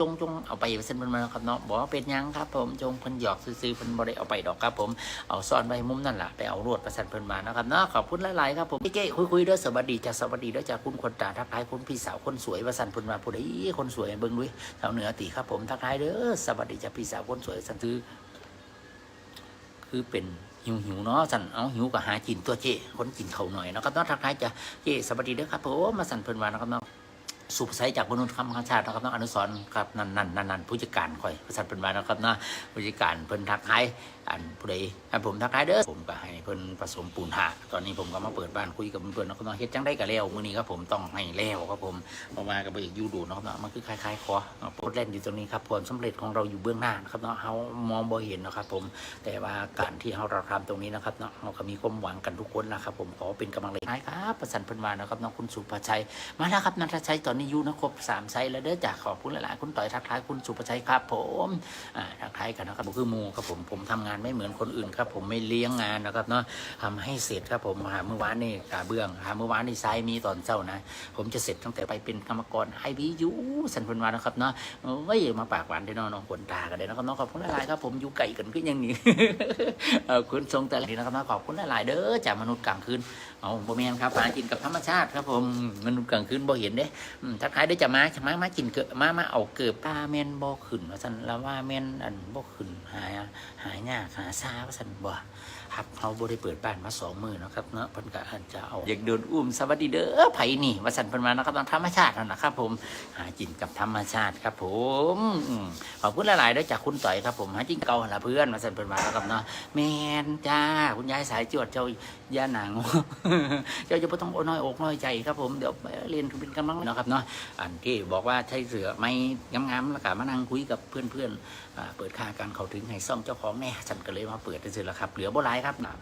จงจงเอาไปเส้นมันมาครับเนาะบอกว่าเป็นยังครับผมจงเพิ่นหยอกซื้อๆเพิ่นบ่ได้เอาไปดอกครับผมเอาซ่อนไว้มุมนั่นล่ะไปเอารวดประสันเพิ่นมานะครับเนาะขอบคุณหลายๆครับผมเจ๊คุยๆเด้อสวัสดีจากสวัสดีเด้อจากคุณคนตาทักทายคุณพี่สาวคนสวยประสันเพิ่นมาผู้ใดคนสวยเบิ่งด้วยชาวเหนือตีครับผมทักทายเด้อสวัสดีจากพี่สาวคนสวยสันคือคือเป็นหิวหิวเนาะสันเอาหิวก็หากินตัวเจ้คนกินเขาหน่อยนะครับเนาะทักทายจะเจ้สวัสดีเด้อครับผมมาสันเพิ่นมานะครับเนาะ สุภาษจากบรรลุคำข้างชาตินะครับน้องอนุสรครับนั่นนั่นนั่นนั่นผู้จัดการคอยประสานเป็นมานะครับนะผู้จัดการเพิ่นทักทายอันผู้ใดให้ผมทักทายเด้อผมก็ให้เพิ่นผสมปูนหาตอนนี้ผมก็มาเปิดบ้านคุยกับเพื่อนนะครับเนาะเฮ็ดจังได้ก็แล้วมื้อนี้ครับผมต้องให้แล้วครับผมเพราะว่าก็บ่อยากยู่ดูนะครับเนาะมันคือคล้ายๆคอโพดแล่นอยู่ตรงนี้ครับผลสำเร็จของเราอยู่เบื้องหน้านะครับเนาะเฮามองบ่เห็นนะครับ ผมแต่ว่าการที่เฮาเราทำตรงนี้นะครับเนาะเราก็มีความหวังกันทุกคนนะครับ ผมขอเป็นกำลังใจให้ครับประสานเพิ่นมานะครับเนาะคุณสุภชัยมาแล้วครับนัทชัยตอนนี้ยูนะครบสามไซส์แล้วเด้อจากขอบคุณหลายๆคุณต่อยทักทายคุณสุภชัยครับผมทักทายกันนะครับผมคือมูครับผมผมทำงานไม่เหมือนคนอื่นครับผมไม่เลี้ยงงานนะครับเนาะทำให้เสร็จครับผมหาเมื่อวานนี่กาเบื้องหาเมื่อวานนี่ไซส์มีตอนเช้านะ ผมจะเสร็จตั้งแต่ไปเป็นกรรมกรไอพียูสันพันวานะครับเนาะเอ้ยมาปากหวานได้นาะน้องขนตากันเลยนะครับเน้องขอบคุณหลายๆครับผมอยู่ไก่กันขึ้นยังนี้เออคุณทรงแต่ละทีนะครับเนาะขอบคุณหลายๆเด้อจากมนุษย์กลางคืนเอาบ่แมนครับหากินกับธรรมชาติครับผมมนุษย์กลางคืนบ่เห็นเด้อืทักทายได้จะมาจะมามากินเกิดมามาเอาเกิดปลาแม่นบ่ขึ้นว่าซั่นแล้วว่าแม่นอันบ่ขึ้นหายหายยากหาซาว่าซั่นบ่ครับเฮาบ่ไดเปิดบ้านมาสองมือนะครับเนาะพิ่นก็อาจจะเอาอยากโดนอุ้มสวัสดีเด้อไผนี่ว่าซั่นเพิ่นมานะครับต้องธรรมชาตินะครับ ผมหากินกับธรรมชาติครับ ผมอืมขอบคุณหลายๆด้อจากคุณต่อยครับผมหาจริงเก่าหั่นล่ะเพื่อนว่าซั่นเพิ่นมาแล้วครับเนาะแมนจ้าคุณยายสายจวดเจ้าย่าหนังเจ้าจะไม่ต้องโอน้อยอกน้อยใจครับผมเดี๋ยวไปเรียนเป็นกำลังเนะครับเนาะอันที่บอกว่าใช้เสือไม่งามๆแล้วก็มานั่งคุยกับเพื่อนๆอ่าเปิดค่าการเข้าถึงให้ซ่องเจ้าของแน่ฉันก็เลยมาเปิดได้สิละครับ เหลือบ่หลายครับนะ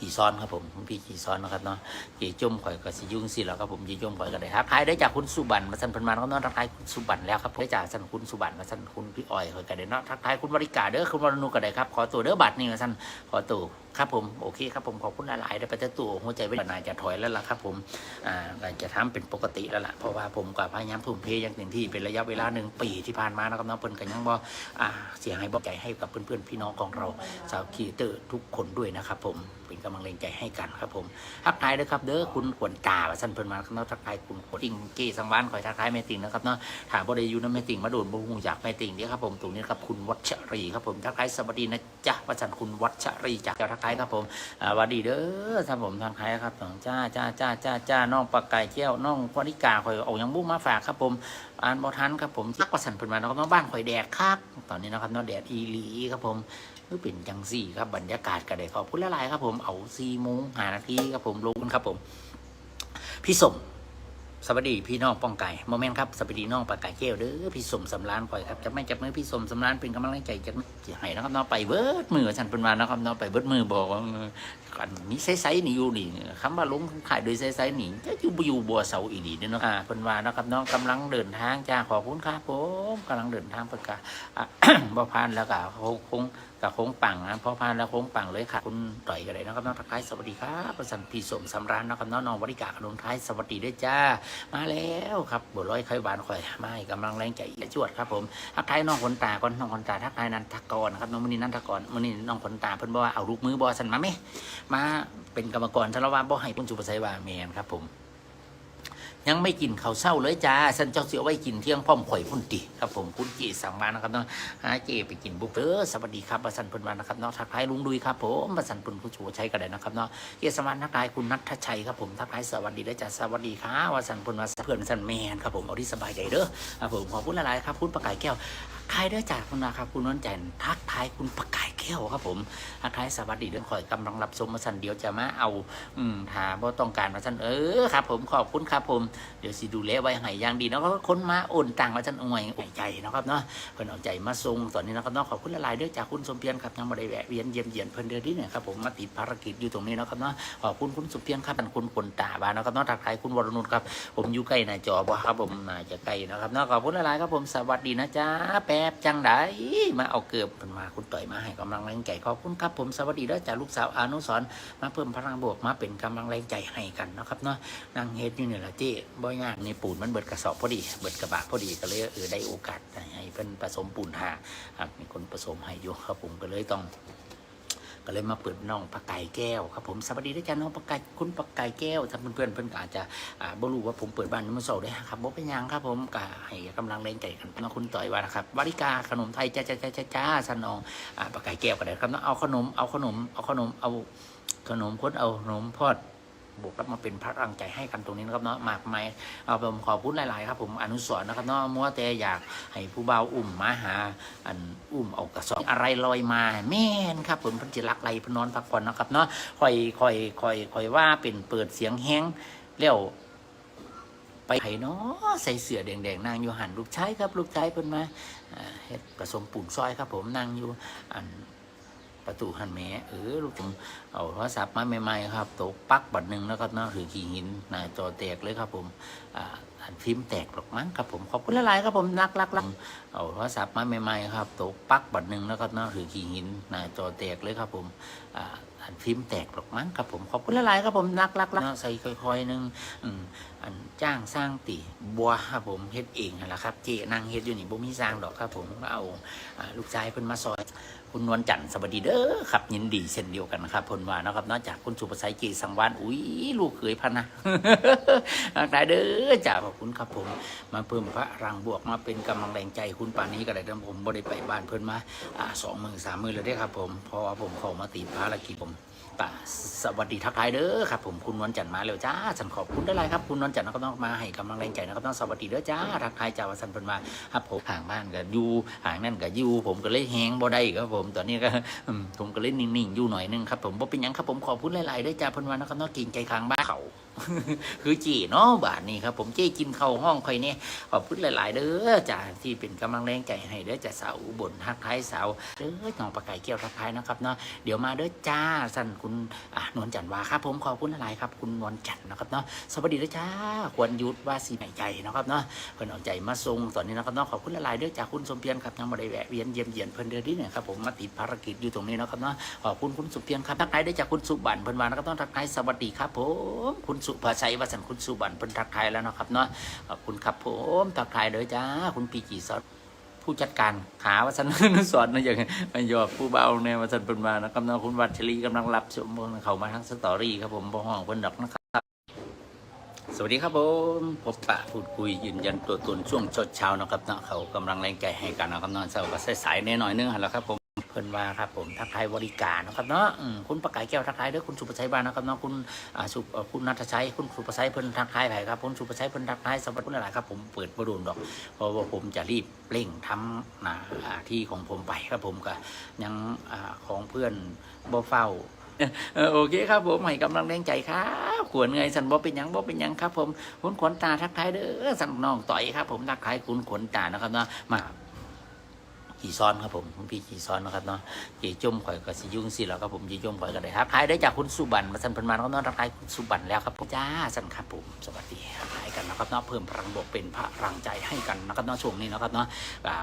ขี่ซ้อนครับผมพี่ขี่ซ้อนนะครับเนาะขี่จุ่มข่อยก็สิยุ่งสิแล้วครับผมขี่จุ่มข่อยก็ได้ครับทายได้จากคุณสุบันมาสันพันมาแล้วก็เนาะทักทายคุณสุบันแล้วครับได้จากสันคุณสุบันมาสันคุณพี่อ้อยข่อยก็ได้เนาะทักทายคุณวริกาเด้อคุณวรนุก็ได้ครับขอตัวเด้อบัตรนี่มาสันขอตัว ครับผมโอเคครับผมขอบคุณหลายๆได้ไปเจ้าตัวหัวใจไม่นายจะถอยแล้วล่ะครับผมอ่าก็จะทำเป็นปกติแล้วล่ะเพราะว่าผมกับพยายามทุ่มเทอย่างเต็มที่เป็นระยะเวลาหนึ่งปีที่ผ่านมานะครับน้องเปิ้ลกันยังบ่อ่าเสียให้บอกใจให้กับเพื่อนๆพี่น้องของเราชาวคีเตอร์ทุกคนด้วยนะครับผมเป็นกำลังแรงใจให้กันครับผมทักทายด้วยครับเด้อคุณขวนตาสั้นเพิ่นมาครับเนาะทักทายคุณขวนติงเก้สังวานคอยทักทายแม่ติงนะครับเนาะถามบ่ได้อยู่นะแม่ติงมาโดนบ่ฮู้จักแม่ติงเด้อครับผมตรงนี้ครับคุณวัชรีครับผมทักทายสวัสดีนะจ๊ะว่าสันคุณวัชรีจากเจ้าทักทายครับผมวัสดีเด้อท่านผมทางใครครับผมจ้าจ้าจ้าจ้าจ้าน้องปากไก่เจ้าน้องควานิกาข่อยเอายังบุ้งมาฝากครับผมอ่านบอทันครับผมจักประสันเพิ่นมานะครับน้องบ้านข่อยแดดคักตอนนี้นะครับน้องแดดอีหลีครับผมคือเป็นจังสี่ครับบรรยากาศก็ไดขอบคุณหลายครับผมเอาสี่โมงหานาทีครับผมลงครับผม พี่สม สวัสดีพี่น้องป้องไก่โมเมนต์ครับสวัสดีน้องปากไก่เกลเด้อพี่สมสำรานข่อยครับจะไม่จับมือพี่สมสำรานเป็นกำลังใจจะจะให้นะครับเนาะไปเบิดมือฉันเป็นมานะครับเนาะไปเบิดมือบอกว่ากันนี่ไซส์นี่อยู่นี่คำว่าลงขายโดยไซส์นี่จะอยู่อยู่บัวเสาอีดีเด้อเนาะอ่าเป็นวานะครับเนาะกำลังเดินทางจ้าขอบคุณครับผมกำลังเดินทางประกาศบ่พานแล้วก็คง กับโค้งปังนะพอพานแล้วโค้งปังเลยค่ะ คุณต่อยกันเลยนะครับน้องทักทายสวัสดีครับประสันพี่สมสำรานนะครับน้องนองวริกาขนมท้ายสวัสดีด้วยจ้า มาแล้วครับบัวลอยไข่หวานข่อยไม่กำลังแรงใจอีกจวดครับผมทักทายน้องขนตาก่อนน้องขนตาทักทายนันทกรนะครับน้องมณีนันทกรมณีน้องขนตาเพิ่นบอกว่าเอาลูกมือบอสันมาไหมมาเป็นกรรมกรทารวาบ่ให้คุณสุภชัยวาแมนครับผม ยังไม่กินข้าวเช้าเลยจ้าฉันเจ้าเสียไว้กินเที่ยงพร้อมข่อยพุ่นติครับผมคุณเจสั่งมานะครับเนาะฮาเจไปกินบุฟเฟ่สวัสดีครับประสันพุ่นมานะครับเนาะทักทายลุงดุยครับผมประสันพุ่นผู้ชูชัยก็ได้นะครับเนาะเจสมานทักทายคุณนัทชัยครับผมทักทายสวัสดีเลยจ้าสวัสดีครับประสันพุ่นมาเพื่อนสันแมนครับผมเอาที่สบายใจเด้อครับผมขอบคุณหลายๆครับคุณประกายแก้วใครเด้จากคุณนะครับคุณนวลจันทร์ทักทายคุณประกายแก้วครับผมทักทายสวัสดีเด้อคอยกำลังรับชมมาสันเดียวจะมาเอา อืมถ้าบ่ต้องการมาสันเออครับผมขอบคุณครับผมเดี๋ยวสิดูแลไว้ให้อย่างดีเนาะก็คนมาโอนตังมาจันอวยอวยใจนะครับเนาะเพิ่นเอาใจมาส่งตอนนี้นะครับเนาะขอบคุณหลายด้อจากคุณสมเพียรครับยังบ่ได้แวะเวียนเยี่ยมเยียนเพิ่นเดือนนี้เนี่ยครับผมมาติดภารกิจอยู่ตรงนี้นะครับเนาะขอบคุณคุณสมเพียรครับท่านคุณคนตาบานนะครับเนาะทักทายคุณวรนุชครับผมอยู่ใกล้หน้าจอบ่ครับผมน่าจะใกล้นะครับเนาะขอบคุณหลายครับผมสวัสดีนะจ๊ะปป๊บจังไดมาเอาเกือบเพิ่นมาคุณต่อยมาให้กำลังแรงใจขอบคุณครับผมสวัสดีเด้อจากลูกสาวอนุสรมาเพิ่มพลังบวกมาเป็นกำลังแรงใจให้กันนะครับเนาะนางเฮ็ดอยู่นี่ยละจี้บ่อยงานนี่ปูนมันเบิดกระสอบพอดี เบิดกระบะพอดีก็เลยเออได้โอกาสให้เพิ่นผสมปูนหาครับมีคนผสมให้อยู่ครับผมก็เลยต้อง ก็เลยมาเปิดน้องปลาไก่แก้วครับผมสวัสดีด้วยจ้าน้องปลาไก่คุณปลาไก่แก้วถ้าเพื่อนๆเพื่อนก็อาจจะบ่รู้ว่าผมเปิดบ้านมันเสาร์ได้ครับบ่เป็นยังครับผมก็ให้กำลังแรงใจกันน้องคุณต่อยว่านะครับวาริกาขนมไทยจ้าจ้าจ้าจ้าจ้าสันน้องอ่าปลาไก่แก้วก็ได้ครับน้องเอาขนมเอาขนมเอาขนมเอาขนมคนเอาขนมพอด บวกแล้วมาเป็นพลังใจให้กันตรงนี้นะครับเนาะมากมายเอาผมขอพูดหลาย ๆ ครับ ผมอนุสรณ์นะครับเนาะมัวแต่อยากให้ผู้เบาอุ้มมาหา อันอุ้มเอากระสอบอะไรลอยมาแม่นครับผมพันจิรักไรพนนอนพักผ่อนนะครับเนาะคอยคอยคอยคอยว่าเป็นเปิดเสียงแห้งแล้วไปไผเนาะใส่เสื้อแดงๆนางอยู่หันลูกชายครับ ลูกชายเพิ่นมาเฮ็ดผสมปูนซอยครับ ผมนั่งอยู่อัน ประตูหันแหมเออลูกผมเอาโทรศัพท์มาใหม่ๆครับตกปักบัดหนึ่งแล้วก็เนาะถือขี้หินหน้าจอแตกเลยครับผมอ่าอันฟิล์มแตกหรอกมั้งครับผมขอบคุณหลายๆครับผมนักรักรักเอาโทรศัพท์มาใหม่ๆครับตกปักบัดหนึ่งแล้วก็เนาะถือขี้หินหน้าจอแตกเลยครับผมอ่าอันฟิล์มแตกหรอกมั้งครับผมขอบคุณหลายๆครับผมนักรักรักเนาใส่ค่อยๆหนึงอันจ้างสร้างตีบัวครับผมเฮ็ดเองนั่นแหละครับเจนางเฮ็ดอยู่นี่บ่มีสร้างดอกครับผมก็เอาลูกชายเพิ่นมาซอย คุณนวลจันทร์สวัสดีเด้อครับ ยินดีเช่นเดียวกันนะครับเพนว่านะครับนอกจากคุณสุภไสเกสังวานอุ้ยลูกเขยพันนะได้เด้อจ่าขอบคุณครับผม มาเพิ่มพระรังบวกมาเป็นกำลังแรงใจคุณป่านนี้ก็ได้เดิมผมบ่ได้ไปบ้านเพิ่นมาสองมือสามมือแล้วเด้ครับผมเพราะว่าผมขอมาติดภารกิจผม ป่าสวัสดีทักทายเด้อครับผมคุณนวลจันทร์มาเร็วจ้าฉันขอบคุณได้ไรครับคุณนวลจันทร์ก็ต้องมาให้กำลังแรงใจนะครับต้องสวัสดีเด้อจ้าทักทายจ้าวาสันเพิ่นมาครับผมห่างบ้านก็อยู่ห่างนั่นก็อยู่ผมก็เลยแหงบ่ได้ครับผมตอนนี้ก็ผมก็เล่นนิ่งๆอยู่หน่อยนึงครับผมบ่เป็นหยังครับผมขอบคุณหลายๆด้วยจ้าเพิ่นว่านะครับเนาะเกินใจค้างบ้านเขา คือจีเนาะบาทนี้ครับ ผมเจ้กินเข้าห้องคอยเนี่ยขอบคุณหลาย ๆ เด้อจ้าที่เป็นกำลังแรงใจให้เด้อจ้าสาวบลทักทายสาวเด้อหนองปลาไก่เกี่ยวทักทายนะครับเนาะเดี๋ยวมาเด้อจ้าสั่นคุณนวลจันทร์วาครับ ผมขอบคุณหลายครับ คุณนวลจันทร์นะครับเนาะสวัสดีเด้อจ้าควรยุทธว่าสีใหม่ใจนะครับเนาะเพิ่นเอาใจมาส่งตอนนี้นะครับเนาะขอบคุณหลายๆเด้อจ้าคุณสมเพียรครับยังบ่ได้แวะเวียนเยี่ยมเยียนเพิ่นเด้อดิเนี่ยครับผมมาติดภารกิจอยู่ตรงนี้นะครับเนาะขอบคุณคุณสุเพียงครับทักทายได้จากคุณสุบันเพิ่นวานะครับต้องทักทายสวัสดีครับผมคุณสุภาชัยวสันคุณสุบันเพิ่นทักทายแล้วนะครับเนาะขอบคุณครับผมทักทายเลยจ้าคุณปีจีสอดผู้จัดการขาวสันนุสอนนะอย่างมายอกผู้เบาในวสันเพิ่นมานะครับเนาะคุณวัชรีกำลังรับชมเขามาทั้งสตอรี่ครับผมบ่ห้องเพิ่นดอกนะครับสวัสดีครับผมพบปะพูดคุยยืนยันตัวตนช่วงชดเช้านะครับเนาะเขากำลังแรงใจให้กันนะครับนอนเช้าก็สายๆแน่น่อยนึงหันแล้วครับผม เพิ่นว่าครับผมทักทายบริการนะครับเนาะคุณประกายแก้วทักทายเด้อคุณสุประชัยบ้านนะครับเนาะคุณสุคุณนัทชัยคุณสุประชัยเพิ่นทักทายไผครับคุณสุประชัยเพิ่นทักทายสวัสดีหลายๆครับผมเปิดบรุนดอกเพราะว่าผมจะรีบเร่งทำหน้าที่ของผมไปครับผมก็ยังของเพื่อนบ่เฝ้าโอเคครับผมให้กำลังแรงใจครับขวนเงยสันบ่เป็นยังบ่เป็นยังครับ ผมคุณขนตาทักทายเด้อสันน้องต่อยครับ ผมทักทายคุณขนตานะครับเนาะมา ขี่ซ้อนครับผมคุณพี่ขี่ซ้อนนะครับเนาะจีจุ่มข่อยกับสิยุ่งสิแล้วครับผมจีจุ่มข่อยกันเลยครับทายได้จากคุณสุบันมาสันพันมาแล้วเนาะทักทายคุณสุบันแล้วครับผมจ้าสันครับผมสวัสดีทับ กันนะครับเนาะเพิ่มพลังบวกเป็นพลังใจให้กันนะครับเนาะช่วงนี้นะครับเนาะ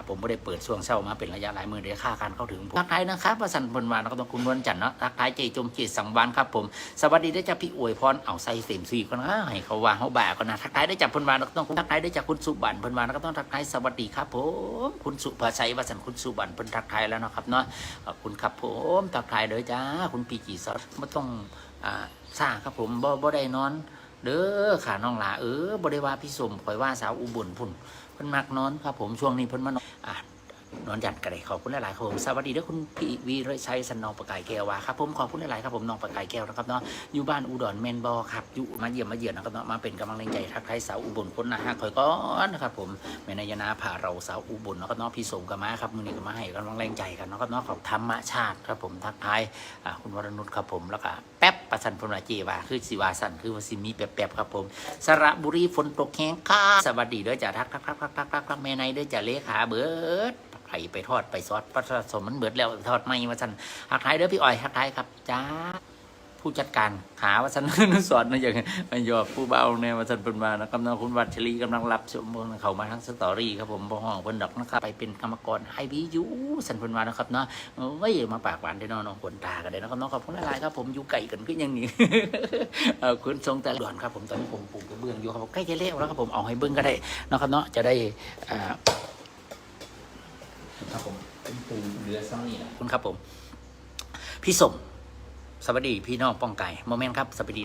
ผมไม่ได้เปิดช่วงเช้ามาเป็นระยะหลายมือเดียค่าการเข้าถึงทักทายนะครับประสันพลวานแล้วก็ต้องคุณนวลจันทร์เนาะทักทายเจจมเจตสังวานครับผมสวัสดีได้จากพี่อวยพรเอาใส่เต็มสี่ก็นะให้เขาวางเขาบ่าก็นะทักทายได้จากพลวานแล้วก็ต้องทักทายได้จากคุณสุบันพลวานแล้วก็ต้องทักทายสวัสดีครับผมคุณสุภาชัยประสันคุณสุบันเพิ่นทักทายแล้วนะครับเนาะขอบคุณครับผมทักทายเลยจ้าคุณปีจีสดไม่ต้องอ่าซ่าครับผมบ่บ่ได้นอน เด้อขาน้องหลาเออบ่ได้ว่าพี่สมข่อยว่าสาวอุบลพุ่นเพิ่นมักนอนครับผมช่วงนี้เพิ่นมานอนอะนอนหยัดกันเลยขอบคุณหลายๆครับผมสวัสดีด้วยคุณพี่วีรชัยสันนองประกายแก้วว่าครับผมขอบคุณหลายๆครับผมน้องประกายแก้วนะครับเนาะอยู่บ้านอุดรแมนบอครับอยู่มาเยี่ยมมาเยือนนะครับเนาะมาเป็นกำลังแรงใจทักทายสาวอุบลคนนะฮะคอยก้อนนะครับผมแม่นายนาพาเราสาวอุบลนะครับเนาะพี่สมกับมาครับมือนี้ก็มาให้กำลังแรงใจกันนะครับเนาะขอบธรรมชาติครับผมทักทายคุณวรนุชครับผมแล้วก็ แป๊บประสันพลวาจีว่าคือสิวาสันคือว่าสิมีแป๊บๆครับผม สระบุรีฝนตกแห้งค่ะสวัสดีด้วยจ้าทักทักทักทักทักทักทักแม่ในด้วยจ้าเลขาเบิดไผไปทอดไปซอสปลาสมมันเบิดแล้วทอดไม่มาสันหักท้ายเด้อพี่อ้อยหักท้ายครับจ้า ผู้จัดการขาว่าสันนุสอนนะอย่างมาหยอผู้เบาเนี่ยวาสันเป็นมานะครับนะคุณวัชรีกำลังรับชมเขามาทั้งสตอรี่ครับผมบ่ห้องเพิ่นดอกนะครับไปเป็นกรรมกรไอพียูสันเป็นมานะครับเนาะเอ้ยมาปากหวานได้เนาะน้องคนตากันเลยนะครับเนาะขอบคุณหลายๆครับผมอยู่ไก่กันก็ยังนี้เออคุณทรงแต่ด่วนครับผมตอนนี้ผมปลูกกระเบื้องอยู่ครับผมใกล้จะเละแล้วครับผมเอาให้เบิ้องก็ได้นะครับเนาะจะได้อ่าครับผมเป็นปูเรือซังนี่นะคุณครับผมพี่สม สวัสดีพี่น้องป้องไก่โมเมนต์ครับสวัสดี